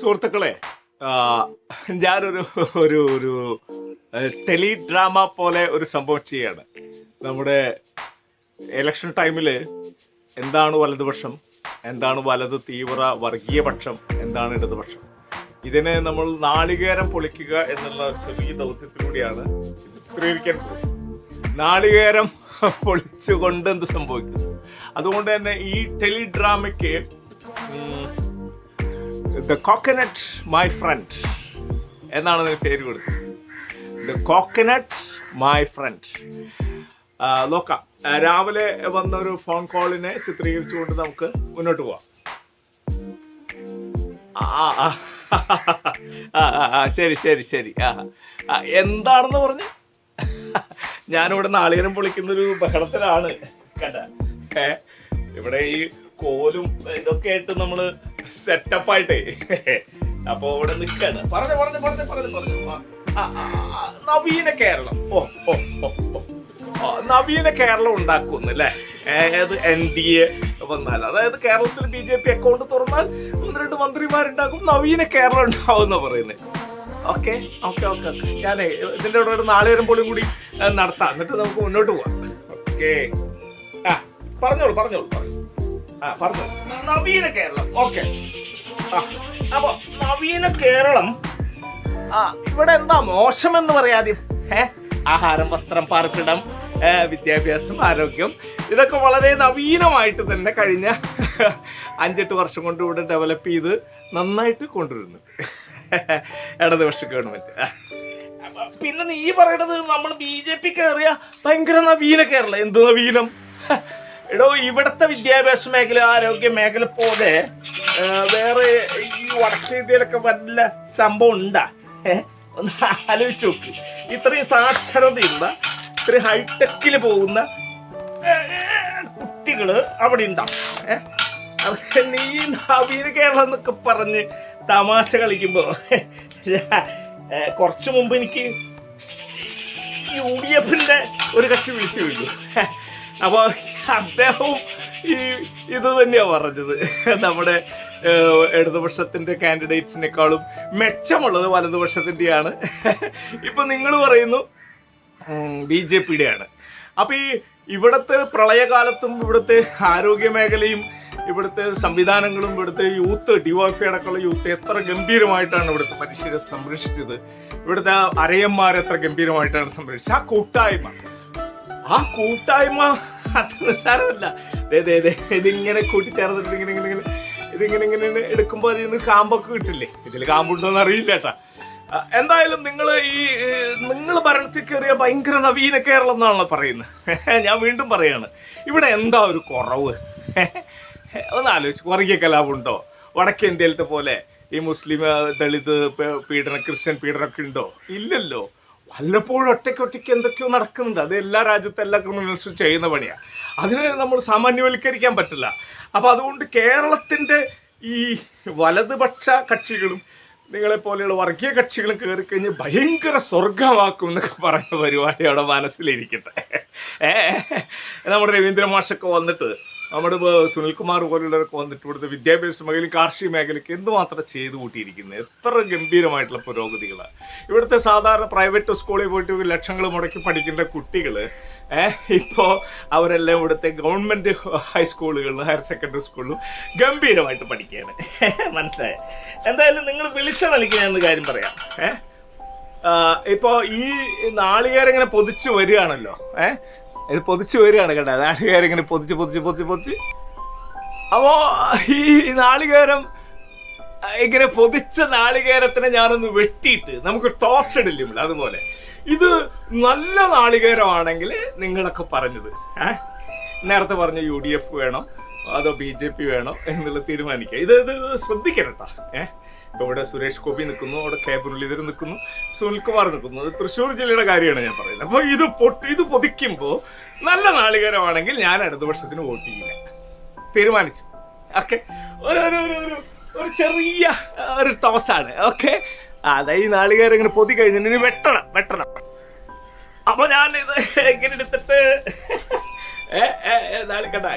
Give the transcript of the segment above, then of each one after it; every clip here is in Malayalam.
സുഹൃത്തുക്കളെ ഞാനൊരു ഒരു ഒരു ടെലി ഡ്രാമ പോലെ ഒരു സംഭവം ചെയ്യാണ്. നമ്മുടെ ഇലക്ഷൻ ടൈമിൽ എന്താണ് വലതുപക്ഷം എന്താണ് വലത് തീവ്ര വർഗീയപക്ഷം എന്താണ് ഇടതുപക്ഷം? ഇതിനെ നമ്മൾ നാളികേരം പൊളിക്കുക എന്നുള്ള ചെറിയ ദൗത്യത്തിലൂടെയാണ് ചിത്രീകരിക്കാൻ പോകുന്നത്. നാളികേരം പൊളിച്ചുകൊണ്ട് എന്ത് സംഭവിക്കുന്നു? അതുകൊണ്ട് തന്നെ ഈ ടെലി ഡ്രാമയ്ക്ക് ദ കോക്കനട്ട് മൈ ഫ്രണ്ട് എന്നാണ് അതിന് പേര് കൊടുത്തത്. ദ കോക്കനട്ട് മൈ ഫ്രണ്ട് നോക്കാം. രാവിലെ വന്ന ഒരു ഫോൺ കോളിനെ ചിത്രീകരിച്ചുകൊണ്ട് നമുക്ക് മുന്നോട്ട് പോവാം. ശരി ശരി ശരി. ആ എന്താണെന്ന് പറഞ്ഞു? ഞാനിവിടെ നാളികേരം പൊളിക്കുന്ന ഒരു ബഹളത്തിലാണ്. കണ്ട ഇവിടെ ഈ കോലും ഇതൊക്കെ ആയിട്ട് നമ്മൾ സെറ്റപ്പ് ആയിട്ടേ. അപ്പൊ ഇവിടെ നിൽക്കാണ് പറഞ്ഞു പറഞ്ഞു പറഞ്ഞു പറഞ്ഞു പറഞ്ഞു. നവീന കേരളം. ഓ ഓ ഓ നവീന കേരളം ഉണ്ടാക്കുന്നു അല്ലേ? ഏത് എൻ ഡി എ വന്നാൽ അതായത് കേരളത്തിൽ ബി ജെ പി അക്കൗണ്ട് തുറന്നാൽ ഒന്ന് രണ്ട് മന്ത്രിമാരുണ്ടാക്കും നവീന കേരളം ഉണ്ടാവും എന്ന് പറയുന്നത് ഓക്കെ ഓക്കെ ഓക്കെ. ഞാനേ ഇതിന്റെ കൂടെ ഒരു നാളെ വരുമ്പോഴും കൂടി നടത്താം. എന്നിട്ട് നമുക്ക് മുന്നോട്ട് പോവാം. ഓക്കെ. ആ പറഞ്ഞോളൂ പറഞ്ഞോളൂ പറഞ്ഞോളൂ. ആ പറഞ്ഞു. നവീന കേരളം. ഓക്കെ. ആ നവീന കേരളം ആ ഇവിടെ എന്താ മോശമെന്ന് പറയാദ്യം ഏ ആഹാരം വസ്ത്രം പാർപ്പിടം വിദ്യാഭ്യാസം ആരോഗ്യം ഇതൊക്കെ വളരെ നവീനമായിട്ട് തന്നെ കഴിഞ്ഞ അഞ്ചെട്ട് വർഷം കൊണ്ട് ഇവിടെ ഡെവലപ്പ് ചെയ്ത് നന്നായിട്ട് കൊണ്ടുവരുന്നു. ഇടതുപക്ഷ ഗവൺമെന്റ്. പിന്നെ നീ പറയണത് നമ്മൾ ബി ജെ പി കയറിയ ഭയങ്കര നവീന കേരളം. എന്ത് നവീനം? എടോ ഇവിടുത്തെ വിദ്യാഭ്യാസ മേഖല ആരോഗ്യ മേഖല പോലെ വേറെ ഈ വടക്കേ ഇന്ത്യയിലൊക്കെ വല്ല സംഭവം ഉണ്ടാ? ഒന്ന് ആലോചിച്ച് നോക്ക്. ഇത്രയും സാക്ഷരതയുള്ള ഇത്രയും ഹൈടെക്കിൽ പോകുന്ന കുട്ടികൾ അവിടെ ഉണ്ടാവും ഏഹ് നീ നവീന കേരളം എന്നൊക്കെ പറഞ്ഞ് തമാശ കളിക്കുമ്പോ കുറച്ചു മുമ്പ് എനിക്ക് യു ഡി എഫിന്റെ ഒരു കക്ഷി വിളിച്ചു വീണു അപ്പോൾ അദ്ദേഹവും ഈ ഇത് തന്നെയാ പറഞ്ഞത്. നമ്മുടെ ഇടതുപക്ഷത്തിന്റെ കാൻഡിഡേറ്റ്സിനേക്കാളും മെച്ചമുള്ളത് വലതുപക്ഷത്തിന്റെയാണ്. ഇപ്പൊ നിങ്ങൾ പറയുന്നു ബി ജെ പിയുടെയാണ്. അപ്പൊ ഈ ഇവിടുത്തെ പ്രളയകാലത്തും ഇവിടുത്തെ ആരോഗ്യ മേഖലയും ഇവിടുത്തെ സംവിധാനങ്ങളും ഇവിടുത്തെ യൂത്ത് ഡിവൈഫൈ അടക്കമുള്ള യൂത്ത് എത്ര ഗംഭീരമായിട്ടാണ് ഇവിടുത്തെ മനുഷ്യരെ സംരക്ഷിച്ചത്. ഇവിടുത്തെ അരയന്മാരെ എത്ര ഗംഭീരമായിട്ടാണ് സംരക്ഷിച്ചത്. ആ കൂട്ടായ്മ ആ കൂട്ടായ്മ അത് ദേ ഇതിങ്ങനെ കൂട്ടിച്ചേർന്നിട്ട് ഇങ്ങനെ ഇങ്ങനെ ഇങ്ങനെ ഇതിങ്ങനെ ഇങ്ങനെ എടുക്കുമ്പോൾ അതിൽ നിന്ന് കാമ്പൊക്കെ കിട്ടില്ലേ? ഇതിൽ കാമ്പുണ്ടോന്ന് അറിയില്ല കേട്ടാ. എന്തായാലും നിങ്ങൾ ഈ നിങ്ങൾ ഭരണത്തിൽ കയറിയ ഭയങ്കര നവീന കേരളം എന്നാണല്ലോ പറയുന്നത്. ഞാൻ വീണ്ടും പറയാണ് ഇവിടെ എന്താ ഒരു കുറവ്? ഒന്ന് ആലോചിച്ച് വർഗീയ കലാപുണ്ടോ വടക്കേ ഇന്ത്യയിലത്തെ പോലെ ഈ മുസ്ലിം ദളിത് പീഡന ക്രിസ്ത്യൻ പീഡനമൊക്കെ ഉണ്ടോ? ഇല്ലല്ലോ. വല്ലപ്പോഴും ഒറ്റയ്ക്ക് ഒറ്റയ്ക്ക് എന്തൊക്കെയോ നടക്കുന്നുണ്ട്. അത് എല്ലാ രാജ്യത്തെ എല്ലാ ക്രിമിനൽസും ചെയ്യുന്ന പണിയാണ് അതിനെ നമ്മൾ സാമാന്യവൽക്കരിക്കാൻ പറ്റില്ല. അപ്പോൾ അതുകൊണ്ട് കേരളത്തിന്റെ ഈ വലതുപക്ഷ കക്ഷികളും നിങ്ങളെ പോലെയുള്ള വർഗീയ കക്ഷികളും കയറി കഴിഞ്ഞ് ഭയങ്കര സ്വർഗമാക്കും എന്നൊക്കെ പറയുന്ന പരിപാടി അവിടെ മനസ്സിലിരിക്കട്ടെ. നമ്മുടെ രവീന്ദ്ര മാഷൊക്കെ വന്നിട്ട് നമ്മുടെ സുനിൽകുമാർ പോലുള്ളവരൊക്കെ വന്നിട്ട് ഇവിടുത്തെ വിദ്യാഭ്യാസ മേഖലയും കാർഷിക മേഖലയ്ക്ക് എന്തുമാത്രം ചെയ്തു കൂട്ടിയിരിക്കുന്നത് എത്ര ഗംഭീരമായിട്ടുള്ള പുരോഗതികളാണ് ഇവിടുത്തെ സാധാരണ പ്രൈവറ്റ് സ്കൂളിൽ പോയിട്ട് ലക്ഷങ്ങൾ മുടക്കി പഠിക്കേണ്ട കുട്ടികൾ ഇപ്പോൾ അവരെല്ലാം ഇവിടുത്തെ ഗവൺമെന്റ് ഹൈസ്കൂളുകളിലും ഹയർ സെക്കൻഡറി സ്കൂളിലും ഗംഭീരമായിട്ട് പഠിക്കുകയാണ്. മനസ്സിലായ? എന്തായാലും നിങ്ങൾ വിളിച്ച നിലയ്ക്ക് ഞാൻ കാര്യം പറയാം. ഏഹ് ഇപ്പോൾ ഈ നാളികേരം ഇങ്ങനെ പൊതിച്ചു വരികയാണല്ലോ ഏ ഇത് പൊതിച്ചു വരികയാണ് കേട്ടോ. നാളികേരം ഇങ്ങനെ പൊതിച്ച് പൊതിച്ച് പൊതിച്ച് പൊതിച്ച്. അപ്പോ ഈ നാളികേരം ഇങ്ങനെ പൊതിച്ച നാളികേരത്തിനെ ഞാനൊന്ന് വെട്ടിയിട്ട് നമുക്ക് ടോസ് ഇടില്ല അതുപോലെ. ഇത് നല്ല നാളികേരമാണെങ്കിൽ നിങ്ങളൊക്കെ പറഞ്ഞത് നേരത്തെ പറഞ്ഞ യു ഡി എഫ് വേണോ? അതോ ബി ജെ പി വേണോ? എന്നുള്ളത് തീരുമാനിക്കുക. ഇത് ഇത് ഇത് ശ്രദ്ധിക്കണട്ടാ ഏഹ് ഇപ്പൊ ഇവിടെ സുരേഷ് ഗോപി നിൽക്കുന്നു അവിടെ കെ മുരളീധരൻ നിൽക്കുന്നു സുനിൽകുമാർ നിൽക്കുന്നു. ഇത് തൃശ്ശൂർ ജില്ലയുടെ കാര്യമാണ് ഞാൻ പറയുന്നത്. അപ്പോൾ ഇത് പൊട്ടി ഇത് പൊതിക്കുമ്പോൾ നല്ല നാളികേരമാണെങ്കിൽ ഞാൻ അടുത്ത വർഷത്തിന് വോട്ട് ചെയ്യില്ല. തീരുമാനിച്ചു. ഓക്കെ? ഒരു ഒരു ഒരു ചെറിയ ഒരു ടോസാണ്. ഓക്കെ? അതെ ഈ നാളികേരം ഇങ്ങനെ പൊതി കഴിഞ്ഞിട്ട് ഇനി വെട്ടണം വെട്ടണം. അപ്പൊ ഞാൻ ഇത് എങ്ങനെ എടുത്തിട്ട് ഏ ഏ ഏ,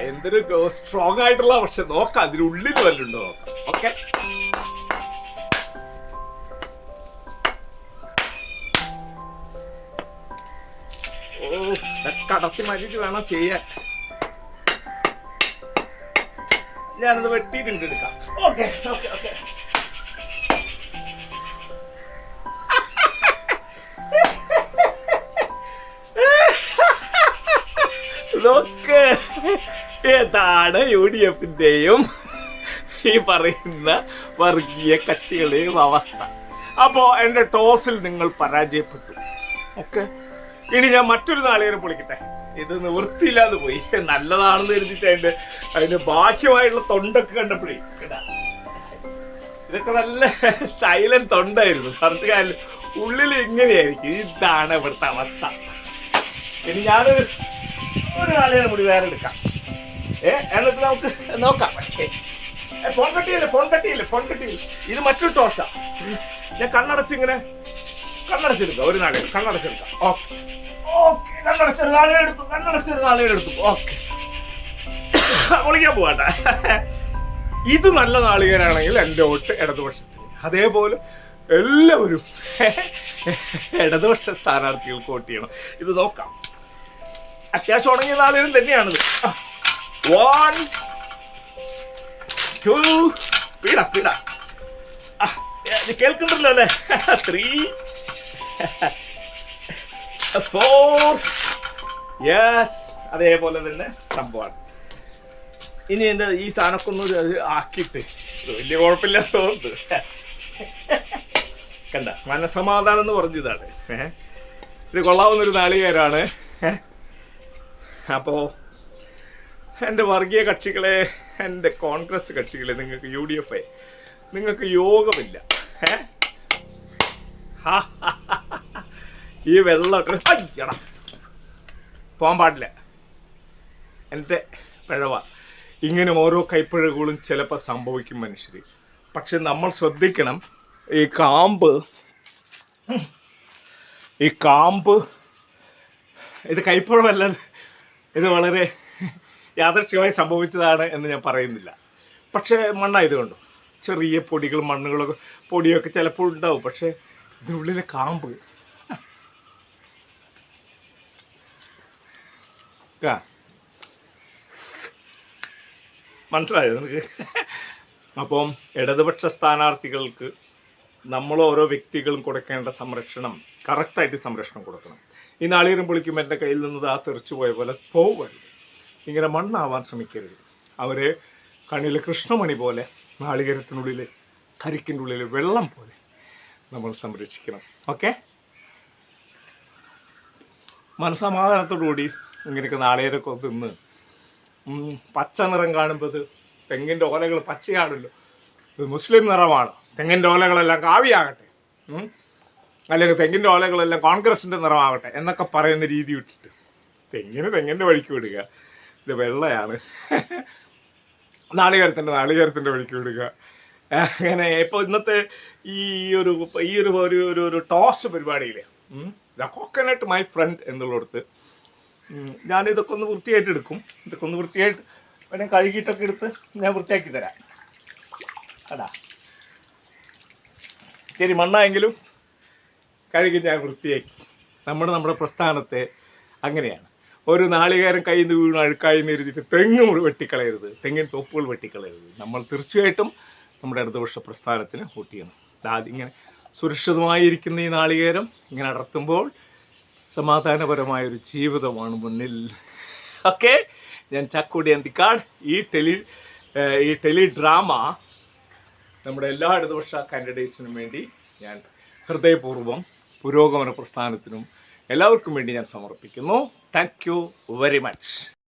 എന്തൊരു സ്ട്രോങ് ആയിട്ടുള്ള പക്ഷെ നോക്കാം. അതിനുള്ളിൽ വല്ലുണ്ടോ നോക്കാം. ഓക്കെ? ഇതൊക്കെ അടത്തി മാറ്റിയിട്ട് വേണം ചെയ്യാൻ ഞാനത് വെട്ടിയിട്ടുണ്ട് എടുക്കാം ഓക്കെ ഓക്കെ ഓക്കെ നോക്ക് യു ഡി എഫിന്റെയും ഈ പറയുന്ന വർഗീയ കക്ഷികളുടെയും അവസ്ഥ. അപ്പോ എന്റെ ടോസിൽ നിങ്ങൾ പരാജയപ്പെട്ടു. ഓക്കെ? ഇനി ഞാൻ മറ്റൊരു നാളികേരം പൊളിക്കട്ടെ. ഇത് നിവൃത്തിയില്ലാതെ പോയി. നല്ലതാണെന്ന് കരുതിട്ട് അതിന്റെ അതിന്റെ ബാഹ്യമായിട്ടുള്ള തൊണ്ടൊക്കെ കണ്ടപ്പോഴേ ഇതൊക്കെ നല്ല സ്റ്റൈലൻ തൊണ്ടായിരുന്നു. പറഞ്ഞ കാലം ഉള്ളിൽ ഇങ്ങനെയായിരിക്കും. ഇതാണ് ഇവിടുത്തെ അവസ്ഥ. ഇനി ഞാൻ ഒരു നാളികേരം കൂടി വേറെ എടുക്കാം. ഏ എന്നിട്ട് നമുക്ക് നോക്കാം. ഫോൺ കട്ടിയില്ലേ ഫോൺ കട്ടിയില്ലേ ഫോൺ കട്ടിയില്ല. ഇത് മറ്റൊരു ടോഷാ ഞാൻ കണ്ണടച്ചിങ്ങനെ കണ്ണടച്ചെടുക്കാം ഒരു നാളെ കണ്ണടച്ചെടുക്കാം. ഓക്കെ. ഓക്കെ കണ്ണടച്ചൊരു നാളെ എടുത്തു കണ്ണടച്ചൊരു നാളെ എടുത്തു. ഓക്കെ. വിളിക്കാൻ പോകട്ടെ ഇത് നല്ല നാളികേരാണെങ്കിൽ എന്റെ വോട്ട് ഇടതുപക്ഷത്തിന്. അതേപോലെ എല്ലാവരും ഇടതുപക്ഷ സ്ഥാനാർത്ഥികൾക്ക് വോട്ട് ചെയ്യണം. ഇത് നോക്കാം. അത്യാവശ്യം ഉണങ്ങിയ നാളികേരം തന്നെയാണിത്. വൺ ടു സ്പീഡാ സ്പീഡാ കേൾക്കുന്നുണ്ടല്ലോ അല്ലേ? ത്രീ ഫോർ യെസ് അതേപോലെ തന്നെ സംഭവമാണ്. ഇനി എന്റെ ഈ സാധനമൊക്കെ ഒന്ന് ആക്കിയിട്ട്. വലിയ കുഴപ്പമില്ല തോന്നുന്നു കണ്ട മനസമാധാനം എന്ന് പറഞ്ഞതാണ്. ഇത് കൊള്ളാവുന്നൊരു നാളികേരാണ്. അപ്പോ എന്റെ വർഗീയ കക്ഷികളെ എന്റെ കോൺഗ്രസ് കക്ഷികളെ നിങ്ങൾക്ക് യു ഡി എഫ് നിങ്ങൾക്ക് യോഗമില്ല. ഹാ. ഈ വെള്ളമൊക്കെ അയ്യടാ പോകാൻ പാടില്ല. എന്റെ പിഴവ. ഇങ്ങനെ ഓരോ കൈപ്പിഴകളും ചിലപ്പോൾ സംഭവിക്കും മനുഷ്യർ പക്ഷെ നമ്മൾ ശ്രദ്ധിക്കണം ഈ കാമ്പ് ഈ കാമ്പ് ഇത് കൈപ്പുഴമല്ല ഇത് വളരെ യാദർച്ഛികമായി സംഭവിച്ചതാണ് എന്ന് ഞാൻ പറയുന്നില്ല. പക്ഷേ മണ്ണായതുകൊണ്ട് ചെറിയ പൊടികൾ മണ്ണുകളൊക്കെ പൊടിയൊക്കെ ചിലപ്പോൾ ഉണ്ടാവും. പക്ഷേ ഇതിനുള്ളിലെ കാമ്പ് മനസ്സിലായോ നിനക്ക്? അപ്പം ഇടതുപക്ഷ സ്ഥാനാർത്ഥികൾക്ക് നമ്മൾ ഓരോ വ്യക്തികളും കൊടുക്കേണ്ട സംരക്ഷണം കറക്റ്റായിട്ട് സംരക്ഷണം കൊടുക്കണം. ഈ നാളീരം പൊളിക്കും എന്റെ കയ്യിൽ നിന്ന് ആ തെറിച്ചു പോയ പോലെ പോവരുത്. ഇങ്ങനെ മണ്ണാവാൻ ശ്രമിക്കരുത്. അവരെ കണ്ണിൽ കൃഷ്ണമണി പോലെ നാളികരത്തിനുള്ളിൽ കരിക്കിന്റെ ഉള്ളിൽ വെള്ളം പോലെ നമ്മൾ സംരക്ഷിക്കണം. ഓക്കെ? മനസമാധാനത്തോടുകൂടി ഇങ്ങനെയൊക്കെ നാളേരൊക്കെ തിന്ന്. പച്ച നിറം കാണുമ്പോൾ തെങ്ങിന്റെ ഓലകൾ പച്ചയാണല്ലോ. ഇത് മുസ്ലിം നിറമാണ്. തെങ്ങിന്റെ ഓലകളെല്ലാം കാവിയാകട്ടെ. അല്ലെങ്കിൽ തെങ്ങിന്റെ ഓലകളെല്ലാം കോൺഗ്രസിന്റെ നിറമാകട്ടെ എന്നൊക്കെ പറയുന്ന രീതി വിട്ടിട്ട് തെങ്ങിന് തെങ്ങിന്റെ വഴിക്ക് വിടുക. ഇത് വെള്ളയാണ്. നാളികേരത്തിന്റെ നാളികേരത്തിന്റെ വഴിക്ക് വിടുക. അങ്ങനെ ഇപ്പോൾ ഇന്നത്തെ ഈ ഒരു ഈ ഒരു ഒരു ഒരു ടോസ് പരിപാടിയില്ലേ? ദ കോക്കനട്ട് മൈ ഫ്രണ്ട് എന്നുള്ളിടത്ത് ഉം, ഞാനിതൊക്കെ ഒന്ന് വൃത്തിയായിട്ട് എടുക്കും. ഇതൊക്കെ ഒന്ന് വൃത്തിയായിട്ട് വേണേൽ കഴുകിയിട്ടൊക്കെ എടുത്ത് ഞാൻ വൃത്തിയാക്കി തരാം. അതാ. ശരി മണ്ണായെങ്കിലും കഴുകി ഞാൻ വൃത്തിയാക്കി. നമ്മുടെ നമ്മുടെ പ്രസ്ഥാനത്തെ അങ്ങനെയാണ്. ഒരു നാളികേരം കയ്യിൽ നിന്ന് വീണ് അഴുക്കായി എന്ന് എഴുതിയിട്ട് തെങ്ങ് വെട്ടിക്കളയരുത്. തെങ്ങിൻ തോപ്പുകൾ വെട്ടിക്കളയരുത്. നമ്മൾ തീർച്ചയായിട്ടും നമ്മുടെ ഇടതുപക്ഷ പ്രസ്ഥാനത്തിന് വോട്ട് ചെയ്യണം. ഇങ്ങനെ സുരക്ഷിതമായിരിക്കുന്ന ഈ നാളികേരം ഇങ്ങനെ അടർത്തുമ്പോൾ സമാധാനപരമായ ഒരു ജീവിതമാണ് മുന്നിൽ. ഓക്കെ? ഞാൻ ചാക്കോടി അന്തിക്കാട് ഈ ടെലി ഈ ടെലി ഡ്രാമ നമ്മുടെ എല്ലാ ഇടതുപക്ഷ കാൻഡിഡേറ്റ്സിനും വേണ്ടി ഞാൻ ഹൃദയപൂർവം പുരോഗമന പ്രസ്ഥാനത്തിനും എല്ലാവർക്കും വേണ്ടി ഞാൻ സമർപ്പിക്കുന്നു. Thank you very much